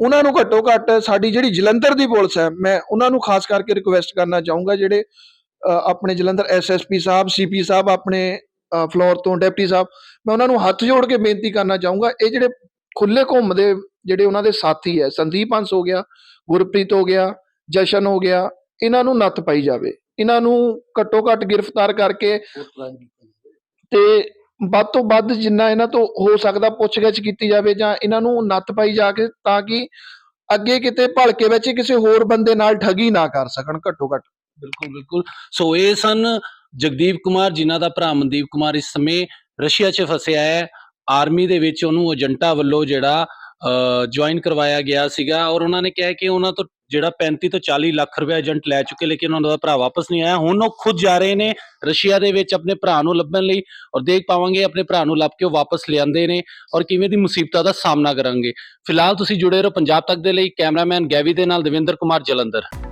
ਉਹਨਾਂ ਨੂੰ ਘੱਟੋ ਘੱਟ ਸਾਡੀ ਜਿਹੜੀ ਜਲੰਧਰ ਦੀ ਪੁਲਿਸ ਹੈ ਮੈਂ ਉਹਨਾਂ ਨੂੰ ਖਾਸ ਕਰਕੇ ਰਿਕੁਐਸਟ ਕਰਨਾ ਚਾਹੂੰਗਾ ਜਿਹੜੇ ਆਪਣੇ ਜਲੰਧਰ ਐਸਐਸਪੀ ਸਾਹਿਬ ਸੀਪੀ ਸਾਹਿਬ ਆਪਣੇ ਫਲੋਰ ਤੋਂ ਡਿਪਟੀ ਸਾਹਿਬ ਮੈਂ ਉਹਨਾਂ ਨੂੰ ਹੱਥ ਜੋੜ ਕੇ ਬੇਨਤੀ ਕਰਨਾ ਚਾਹੂੰਗਾ ਇਹ ਜਿਹੜੇ ਖੁੱਲੇ ਘੁੰਮਦੇ ਜਿਹੜੇ ਉਹਨਾਂ ਦੇ ਸਾਥੀ ਹੈ ਸੰਦੀਪ ਹੰਸ ਹੋ ਗਿਆ ਗੁਰਪ੍ਰੀਤ ਹੋ ਗਿਆ ਜਸ਼ਨ ਹੋ ਗਿਆ ਇਹਨਾਂ ਨੂੰ ਨੱਥ ਪਾਈ ਜਾਵੇ ਇਹਨਾਂ ਨੂੰ ਘੱਟੋ ਘੱਟ ਗ੍ਰਿਫਤਾਰ ਕਰਕੇ ਤੇ ਵੱਧ ਤੋਂ ਵੱਧ ਜਿੰਨਾ ਇਹਨਾਂ ਤੋਂ ਹੋ ਸਕਦਾ ਪੁੱਛਗਿੱਛ ਕੀਤੀ ਜਾਵੇ ਜਾਂ ਇਹਨਾਂ ਨੂੰ ਨੱਥ ਪਾਈ ਜਾ ਕੇ ਤਾਂ ਕਿ ਅੱਗੇ ਕਿਤੇ ਭਲਕੇ ਵਿੱਚ ਕਿਸੇ ਹੋਰ ਬੰਦੇ ਨਾਲ ਠੱਗੀ ਨਾ ਕਰ ਸਕਣ ਘੱਟੋ ਘੱਟ। ਬਿਲਕੁਲ ਬਿਲਕੁਲ। ਸੋ ਇਹ ਸਨ ਜਗਦੀਪ ਕੁਮਾਰ, ਜਿਨ੍ਹਾਂ ਦਾ ਭਰਾ ਮਨਦੀਪ ਕੁਮਾਰ ਇਸ ਸਮੇਂ ਰਸ਼ੀਆ 'ਚ ਫਸਿਆ ਹੈ। ਆਰਮੀ ਦੇ ਵਿੱਚ ਉਹਨੂੰ ਏਜੰਟਾਂ ਵੱਲੋਂ ਜਿਹੜਾ ਜੁਆਇਨ ਕਰਵਾਇਆ ਗਿਆ ਸੀਗਾ ਔਰ ਉਹਨਾਂ ਨੇ ਕਿਹਾ ਕਿ ਉਹਨਾਂ ਤੋਂ ਜਿਹੜਾ 35 ਤੋਂ 40 ਲੱਖ ਰੁਪਏ ਏਜੰਟ ਲੈ ਚੁੱਕੇ ਲੇਕਿਨ ਉਹਨਾਂ ਦਾ ਭਰਾ ਵਾਪਸ ਨਹੀਂ ਆਇਆ। ਹੁਣ ਉਹ ਖੁਦ ਜਾ ਰਹੇ ਨੇ ਰਸ਼ੀਆ ਦੇ ਵਿੱਚ ਆਪਣੇ ਭਰਾ ਨੂੰ ਲੱਭਣ ਲਈ ਔਰ ਦੇਖ ਪਾਵਾਂਗੇ ਆਪਣੇ ਭਰਾ ਨੂੰ ਲੱਭ ਕੇ ਉਹ ਵਾਪਸ ਲਿਆਂਦੇ ਨੇ ਔਰ ਕਿਵੇਂ ਦੀ ਮੁਸੀਬਤਾਂ ਦਾ ਸਾਹਮਣਾ ਕਰਾਂਗੇ। ਫਿਲਹਾਲ ਤੁਸੀਂ ਜੁੜੇ ਰਹੋ ਪੰਜਾਬ ਤੱਕ ਦੇ ਲਈ, ਕੈਮਰਾਮੈਨ ਗੈਵੀ ਦੇ ਨਾਲ ਦਵਿੰਦਰ ਕੁਮਾਰ ਜਲੰਧਰ।